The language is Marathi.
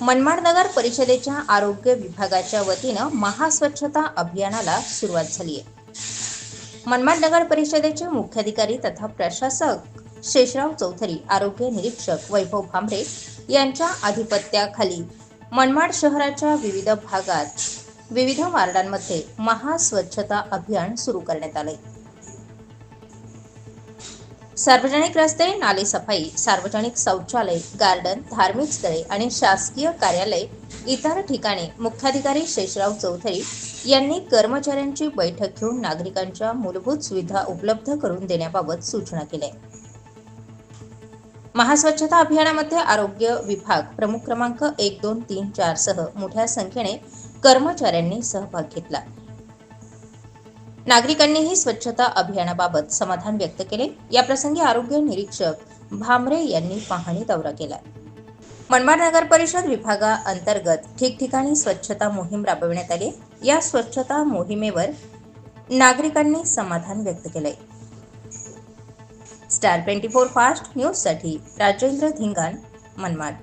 मनमाड नगर परिषदेच्या आरोग्य विभागाच्या वतीनं महास्वच्छता अभियानाला सुरुवात झाली आहे मनमाड नगर परिषदेचे मुख्याधिकारी तथा प्रशासक शेषराव चौधरी आरोग्य निरीक्षक वैभव भांबरे यांच्या अधिपत्याखाली मनमाड शहराच्या विविध भागात विविध वार्डांमध्ये महास्वच्छता अभियान सुरू करण्यात आले सार्वजनिक रस्ते नाले सफाई सार्वजनिक शौचालय गार्डन धार्मिक स्थळे आणि शासकीय कार्यालय इतर ठिकाणी मुख्याधिकारी शेषराव चौधरी यांनी कर्मचाऱ्यांची बैठक घेऊन नागरिकांच्या मूलभूत सुविधा उपलब्ध करून देण्याबाबत सूचना केल्या. महास्वच्छता अभियानामध्ये आरोग्य विभाग प्रमुख क्रमांक एक दोन तीन चार सह मोठ्या संख्येने कर्मचाऱ्यांनी सहभाग घेतला. नागरिकांनीही स्वच्छता अभियानाबाबत समाधान व्यक्त केले. याप्रसंगी आरोग्य निरीक्षक भामरे यांनी पाहणी दौरा केला. मनमाड नगर परिषद विभागाअंतर्गत ठिकठिकाणी स्वच्छता मोहीम राबविण्यात आली. या स्वच्छता मोहिमेवर नागरिकांनी समाधान व्यक्त केले स्टार ट्वेंटी फोर फास्ट न्यूजसाठी राजेंद्र धिंगाण मनमाड.